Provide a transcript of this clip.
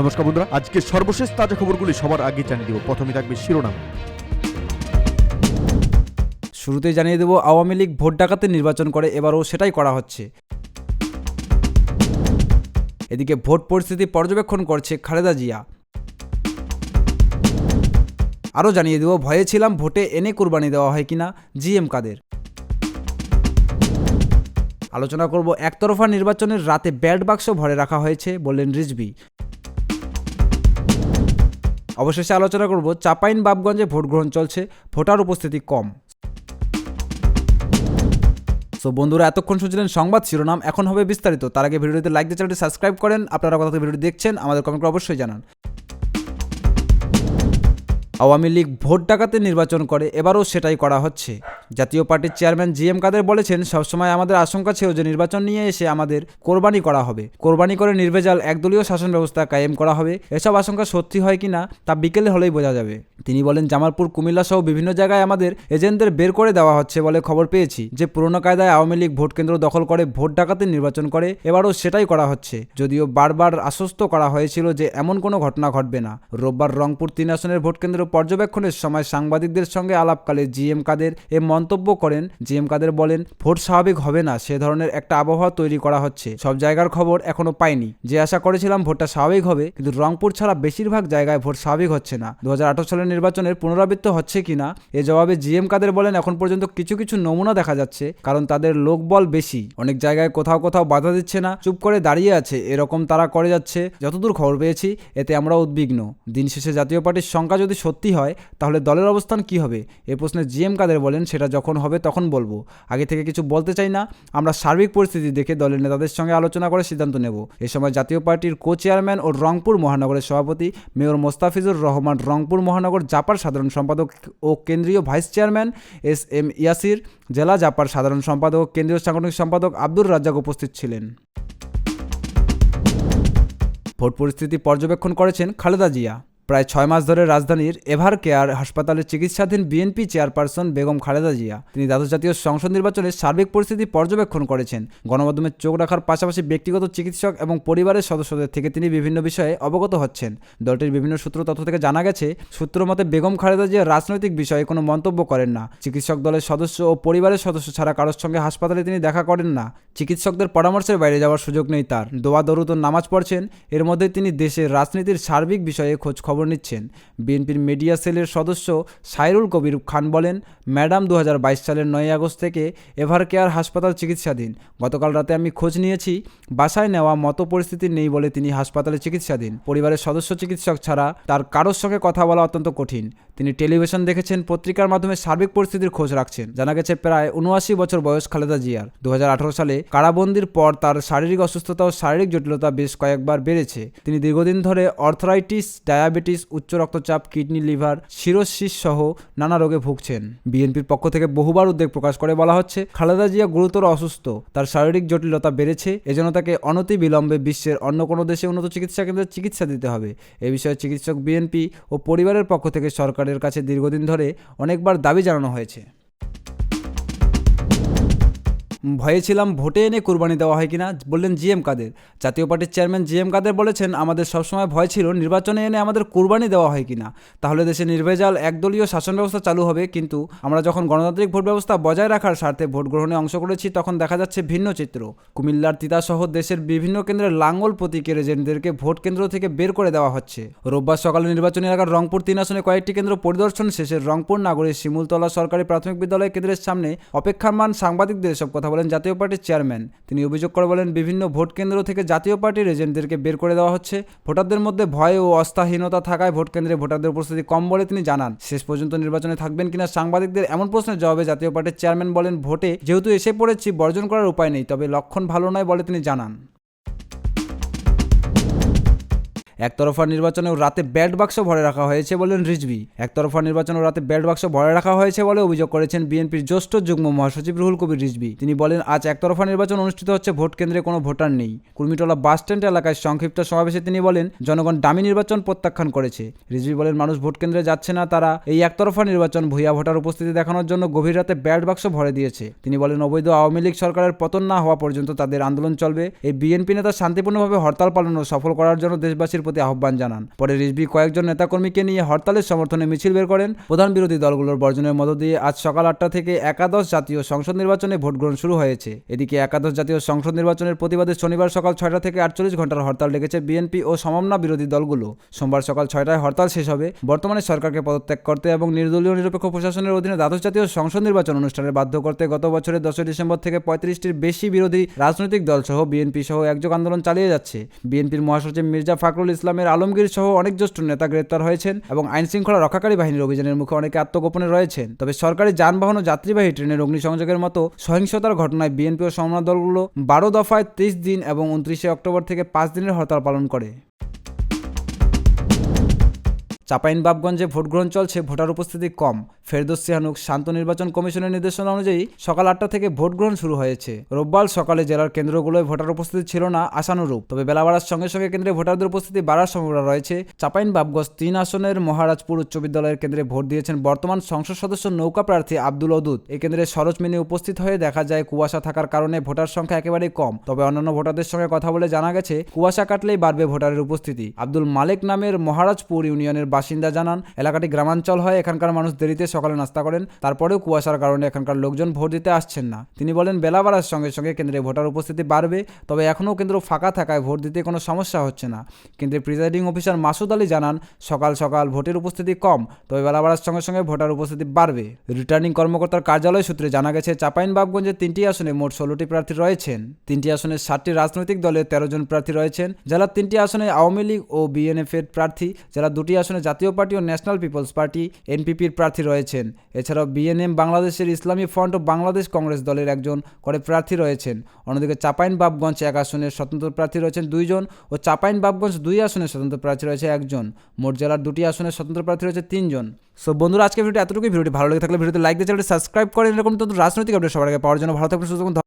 নমস্কার বন্ধুরা আজকে সর্বশেষ তাজা খবরগুলি সবার আগে জানিয়ে দেব। প্রথমে থাকবে শিরোনাম। শুরুতেই জানিয়ে দেব, আওয়ামী লীগ ভোট ডাকাতে নির্বাচন করে, এবারও সেটাই করা হচ্ছে। এদিকে ভোট পরিস্থিতি পর্যবেক্ষণ করছে খালেদা জিয়া। আরও জানিয়ে দেব, ভয়ে ছিলাম, ভোটে এনে কুরবানি দেওয়া হয় কিনা, জিএম কাদের? আলোচনা করব, একতরফা নির্বাচনের রাতে ব্যাট বাক্স ভরে রাখা হয়েছে, বললেন রিজভি। অবশেষে আলোচনা করব চাপাইন বাবগঞ্জে ভোট গ্রহণ চলছে, ভোটার উপস্থিতি কম। সো বন্ধুরা, এতক্ষণ শুনছিলেন সংবাদ শিরোনাম, এখন হবে বিস্তারিত। তার আগে ভিডিওতে লাইক দিয়ে চ্যানেলটি সাবস্ক্রাইব করেন, আপনারা কথা ভিডিওটি দেখছেন, আমাদের কমেন্ট অবশ্যই জানান। আওয়ামী লীগ ভোট ডাকাতে নির্বাচন করে, এবারও সেটাই করা হচ্ছে। জাতীয় পার্টির চেয়ারম্যান জি এম কাদের বলেছেন, সবসময় আমাদের আশঙ্কা ছিল যে নির্বাচন নিয়ে এসে আমাদের কোরবানি করা হবে। কোরবানি করে নির্ভেজাল একদলীয় শাসন ব্যবস্থা কায়েম করা হবে। এসব আশঙ্কা সত্যি হয় কিনা তা বিকেলে হলেই বোঝা যাবে। তিনি বলেন, জামালপুর, কুমিল্লা সহ বিভিন্ন জায়গায় আমাদের এজেন্টদের বের করে দেওয়া হচ্ছে বলে খবর পেয়েছি যে, পুরনো কায়দায় আওয়ামী লীগ ভোট কেন্দ্র দখল করে ভোট ডাকাতে নির্বাচন করে, এবারও সেটাই করা হচ্ছে। যদিও বারবার আশ্বস্ত করা হয়েছিল যে, এমন কোনো ঘটনা ঘটবে না। রোববার রংপুর তিন আসনের ভোট কেন্দ্র পর্যবেক্ষণের সময় সাংবাদিকদের সঙ্গে আলাপকালে জিএম কাদের এ মন্তব্য করেন। জিএম কাদের বলেন, ভোট স্বাভাবিক হবে না, সে ধরনের একটা আবহাওয়া তৈরি করা হচ্ছে। সব জায়গার খবর এখনও পাইনি। যে আশা করেছিলাম ভোটটা স্বাভাবিক হবে, কিন্তু রংপুর ছাড়া বেশিরভাগ জায়গায় ভোট স্বাভাবিক হচ্ছে না। দু হাজার আঠারো সালের নির্বাচনের পুনরাবৃত্ত হচ্ছে কিনা এ জবাবে জিএম কাদের বলেন, এখন পর্যন্ত কিছু কিছু নমুনা দেখা যাচ্ছে, কারণ তাদের লোকবল বেশি। অনেক জায়গায় কোথাও কোথাও বাধা দিচ্ছে না, চুপ করে দাঁড়িয়ে আছে, এরকম তারা করে যাচ্ছে। যতদূর খবর পেয়েছি, এতে আমরা উদ্বিগ্ন। দিন শেষে জাতীয় পার্টির সংখ্যা যদি সত্যি হয়, তাহলে দলের অবস্থান কি হবে? এ প্রশ্নে জিএম কাদের বলেন, সেটা যখন হবে তখন বলব। আগে থেকে কিছু বলতে চাই না, আমরা সার্বিক পরিস্থিতি দেখে দলের নেতাদের সঙ্গে আলোচনা করে সিদ্ধান্ত নেব। এ সময় জাতীয় পার্টির কো চেয়ারম্যান ও রংপুর মহানগরের সভাপতি মেয়র মোস্তাফিজুর রহমান, রংপুর মহানগর জাপার সাধারণ সম্পাদক ও কেন্দ্রীয় vice chairman S M Yasir, জেলা জাপার সাধারণ সম্পাদক ও কেন্দ্রীয় সাংগঠনিক সম্পাদক আব্দুর রাজ্জাক উপস্থিত ছিলেন। ভোট পরিস্থিতি পর্যবেক্ষণ করেছেন খালেদা জিয়া। প্রায় ছয় মাস ধরে রাজধানীর এভার কেয়ার হাসপাতালে চিকিৎসাধীন বিএনপি চেয়ারপারসন বেগম খালেদা জিয়া। তিনি দ্বাদশ জাতীয় সংসদ নির্বাচনের সার্বিক পরিস্থিতি পর্যবেক্ষণ করেছেন। গণমাধ্যমে চোখ রাখার পাশাপাশি ব্যক্তিগত চিকিৎসক এবং পরিবারের সদস্যদের থেকে তিনি বিভিন্ন বিষয়ে অবগত হচ্ছেন। দলটির বিভিন্ন সূত্র তথ্য থেকে জানা গেছে, সূত্র মতে বেগম খালেদা জিয়া রাজনৈতিক বিষয়ে কোনো মন্তব্য করেন না। চিকিৎসক দলের সদস্য ও পরিবারের সদস্য ছাড়া কারোর সঙ্গে হাসপাতালে তিনি দেখা করেন না। চিকিৎসকদের পরামর্শের বাইরে যাওয়ার সুযোগ নেই তার। দোয়া দরুদ নামাজ পড়ছেন। এর মধ্যে তিনি দেশের রাজনীতির সার্বিক বিষয়ে খোঁজ খবর নিচ্ছেন। বিএনপির মিডিয়া সেলের সদস্য সাইরুল কবির খান বলেন, ম্যাডাম দু হাজার বাইশ সালের নয় আগস্ট থেকে এভার কেয়ার হাসপাতাল চিকিৎসাধীন। গতকাল রাতে আমি খোঁজ নিয়েছি, বাসায় নেওয়া মতো পরিস্থিতি নেই বলে তিনি হাসপাতালে চিকিৎসাধীন। পরিবারের সদস্য চিকিৎসক ছাড়া তার কারোর সঙ্গে কথা বলা অত্যন্ত কঠিন। তিনি টেলিভিশন দেখেছেন, পত্রিকার মাধ্যমে সার্বিক পরিস্থিতির খোঁজ রাখছেন। জানা গেছে, প্রায় উনআশি বছর বয়স খালেদা জিয়ার। দু হাজার আঠারো সালে কারাবন্দির পর তার শারীরিক অসুস্থতা ও শারীরিক জটিলতা বেশ কয়েকবার বেড়েছে। তিনি দীর্ঘদিন ধরে অর্থরাইটিস, ডায়াবেটিস, উচ্চ রক্তচাপ, কিডনি, লিভার শিরোশিস সহ নানা রোগে ভুগছেন। বিএনপির পক্ষ থেকে বহুবার উদ্বেগ প্রকাশ করে বলা হচ্ছে, খালেদা জিয়া গুরুতর অসুস্থ, তার শারীরিক জটিলতা বেড়েছে, এজন্য তাকে অনতি বিলম্বে বিশ্বের অন্য কোনো দেশে উন্নত চিকিৎসা কেন্দ্রে চিকিৎসা দিতে হবে। এ বিষয়ে চিকিৎসক বিএনপি ও পরিবারের পক্ষ থেকে সরকারের কাছে দীর্ঘদিন ধরে অনেকবার দাবি জানানো হয়েছে। ভয়ে ছিলাম, ভোটে এনে কুরবানি দেওয়া হয় কিনা, বললেন জিএম কাদের। জাতীয় পার্টির চেয়ারম্যান জিএম কাদের বলেছেন, আমাদের সবসময় ভয় ছিল নির্বাচনে এনে আমাদের কুরবানি দেওয়া হয় কিনা। তাহলে দেশে নির্ভেজাল একদলীয় শাসন ব্যবস্থা চালু হবে, কিন্তু আমরা যখন গণতান্ত্রিক ভোট ব্যবস্থা বজায় রাখার স্বার্থে ভোট গ্রহণে অংশ করেছি, তখন দেখা যাচ্ছে ভিন্ন চিত্র। কুমিল্লার তিতাসহ দেশের বিভিন্ন কেন্দ্রের লাঙ্গল প্রতীকের এজেন্টদেরকে ভোট কেন্দ্র থেকে বের করে দেওয়া হচ্ছে। রোববার সকালে নির্বাচনী এলাকার রংপুর তিন আসনে কয়েকটি কেন্দ্র পরিদর্শন শেষে রংপুর নাগরের শিমুলতলা সরকারি প্রাথমিক বিদ্যালয় কেন্দ্রের সামনে অপেক্ষামান সাংবাদিকদের এসব কথা বলেন জাতীয় পার্টির চেয়ারম্যান। তিনি অভিযোগ করে বলেন, বিভিন্ন ভোট কেন্দ্র থেকে জাতীয় পার্টির এজেন্টদেরকে বের করে দেওয়া হচ্ছে। ভোটারদের মধ্যে ভয় ও অস্থাহীনতা থাকায় ভোট কেন্দ্রে ভোটারদের উপস্থিতি কম বলে তিনি জানান। শেষ পর্যন্ত নির্বাচনে থাকবেন কিনা সাংবাদিকদের এমন প্রশ্নের জবাবে জাতীয় পার্টির চেয়ারম্যান বলেন, ভোটে যেহেতু এসে পড়েছি, বর্জন করার উপায় নেই, তবে লক্ষণ ভালো নয় বলে তিনি জানান। একতরফা নির্বাচনেও রাতে ব্যাট বাক্স ভরে রাখা হয়েছে বলেন রিজভি। একতরফা নির্বাচনেও রাতে ব্যাট বাক্স ভরে রাখা হয়েছে বলে অভিযোগ করেছেন বিএনপির জ্যেষ্ঠ যুগ্ম মহাসচিব রুহুল কবির রিজভি। তিনি বলেন, আজ একতরফা নির্বাচন অনুষ্ঠিত হচ্ছে, ভোট কেন্দ্রে কোনো ভোটার নেই। কুর্মিটোলা বাস স্ট্যান্ড এলাকায় সংক্ষিপ্ত সমাবেশে তিনি বলেন, জনগণ দামি নির্বাচন প্রত্যাখ্যান করেছে। রিজভি বলেন, মানুষ ভোট কেন্দ্রে যাচ্ছে না, তারা এই একতরফা নির্বাচন ভূয়া ভোটার উপস্থিতি দেখানোর জন্য গভীর রাতে ব্যাট বাক্স ভরে দিয়েছে। তিনি বলেন, অবৈধ আওয়ামী লীগ সরকারের পতন না হওয়া পর্যন্ত তাদের আন্দোলন চলবে। এই বিএনপি নেতা শান্তিপূর্ণভাবে হরতাল পালন ও সফল করার জন্য দেশবাসীর প্রতি আহ্বান জানান। পরে রিজভি কয়েকজন নেতাকর্মীকে নিয়ে হরতালের সমর্থনে মিছিল বের করেন। প্রধান বিরোধী দলগুলোর বর্জনের মধ্য দিয়ে আজ সকাল আটটা থেকে একাদশ জাতীয় সংসদ নির্বাচনে ভোট গ্রহণ শুরু হয়েছে। এদিকে একাদশ জাতীয় সংসদ নির্বাচনের প্রতিবাদে শনিবার সকাল ছয়টা থেকে আটচল্লিশ ঘণ্টার হরতাল ডেকেছে বিএনপি ও সমমনা বিরোধী দলগুলো। সোমবার সকাল ছয়টায় হরতাল শেষ হবে। বর্তমানে সরকারকে পদত্যাগ করতে এবং নির্দলীয় নিরপেক্ষ প্রশাসনের অধীনে দ্বাদশ জাতীয় সংসদ নির্বাচন অনুষ্ঠানে বাধ্য করতে গত বছরের দশই ডিসেম্বর থেকে পঁয়ত্রিশটির বেশি বিরোধী রাজনৈতিক দল সহ বিএনপি সহ একযোগ আন্দোলন চালিয়ে যাচ্ছে। বিএনপির মহাসচিব মির্জা ফাকরুল ইসলামের আলমগীর সহ অনেক জ্যেষ্ঠ নেতা গ্রেপ্তার হয়েছেন এবং আইন শৃঙ্খলা রক্ষাকারী বাহিনীর অভিযানের মুখে অনেকে আত্মগোপনে রয়েছেন। তবে সরকারি যানবাহন ও যাত্রীবাহী ট্রেনের অগ্নিসংযোগের মতো সহিংসতার ঘটনায় বিএনপি ও সমন্বয় দলগুলো বারো দফায় ত্রিশ দিন এবং উনত্রিশে অক্টোবর থেকে পাঁচ দিনের হরতাল পালন করে। চাঁপাইনবাবগঞ্জে ভোটগ্রহণ চলছে, ভোটার উপস্থিতি কম। ফেরদোস সিহানুক শান্ত নির্বাচন কমিশনের নির্দেশনা অনুযায়ী সকাল আটটা থেকে ভোট গ্রহণ শুরু হয়েছে। রোববার সকালে জেলার কেন্দ্রগুলোয় ভোটার উপস্থিতি ছিল না আশানুরূপ। তবে বেলা বাড়ার সঙ্গে সঙ্গে কেন্দ্রে ভোটারদের উপস্থিতি বাড়ার সম্ভাবনা রয়েছে। চাঁপাইনবাবগঞ্জ তিন আসনের মহারাজপুর উচ্চ বিদ্যালয়ের কেন্দ্রে ভোট দিয়েছেন বর্তমান সংসদ সদস্য নৌকা প্রার্থী আব্দুল অদুদ এই কেন্দ্রে সরজমিনে উপস্থিত হয়ে দেখা যায়, কুয়াশা থাকার কারণে ভোটার সংখ্যা একেবারেই কম। তবে অন্যান্য ভোটারদের সঙ্গে কথা বলে জানা গেছে, কুয়াশা কাটলেই বাড়বে ভোটারের উপস্থিতি। আব্দুল মালেক নামের মহারাজপুর ইউনিয়নের বাসিন্দা জানান, এলাকাটি গ্রামাঞ্চল হয় এখানকার মানুষ দেরিতে সকালে নাস্তা করেন, তারপরেও কুয়াশার কারণে এখানকার লোকজন ভোট দিতে আসছেন না। তিনি বলেন, বেলা বাড়ার সঙ্গে সঙ্গে কেন্দ্রে ভোটার উপস্থিতি বাড়বে, তবে এখনও কেন্দ্র ফাঁকা থাকায় ভোট দিতে কোনো সমস্যা হচ্ছে না। কেন্দ্রের প্রিজাইডিং অফিসার মাসুদ আলী জানান, সকাল সকাল ভোটের উপস্থিতি কম, তবে বেলা বাড়ার সঙ্গে সঙ্গে ভোটার উপস্থিতি বাড়বে। রিটার্নিং কর্মকর্তার কার্যালয় সূত্রে জানা গেছে, চাপাইনবাবগঞ্জে তিনটি আসনে মোট ষোলোটি প্রার্থী রয়েছেন। তিনটি আসনে ষাটটি রাজনৈতিক দলের তেরো জন প্রার্থী রয়েছেন। জেলার তিনটি আসনে আওয়ামী লীগ ও বিএনএফ এর প্রার্থী, জেলার দুটি আসনে জাতীয় পার্টি ও ন্যাশনাল পিপলস পার্টি, এনপিপির প্রার্থী রয়েছেন। এছাড়াও বিএনএম, বাংলাদেশের ইসলামী ফ্রন্ট ও বাংলাদেশ কংগ্রেস দলের একজন করে প্রার্থী রয়েছেন। অন্যদিকে চাঁপাইনবাবগঞ্জ এক আসনের স্বতন্ত্র প্রার্থী রয়েছেন দুইজন ও চাঁপাইনবাবগঞ্জ দুই আসনের স্বতন্ত্র প্রার্থী রয়েছে একজন। মোট জেলার দুটি আসনের স্বতন্ত্র প্রার্থী রয়েছে তিনজন। সো বন্ধুরা আজকে ভিডিওটি এতটুকুই। ভিডিওটি ভালো লেগে থাকলে ভিডিওতে লাইক দিয়ে চ্যানেলটি সাবস্ক্রাইব করেন এরকম নতুন রাজনৈতিক আপডেট সবার আগে পাওয়ার জন্য ভালো থাকবেন সুস্থ।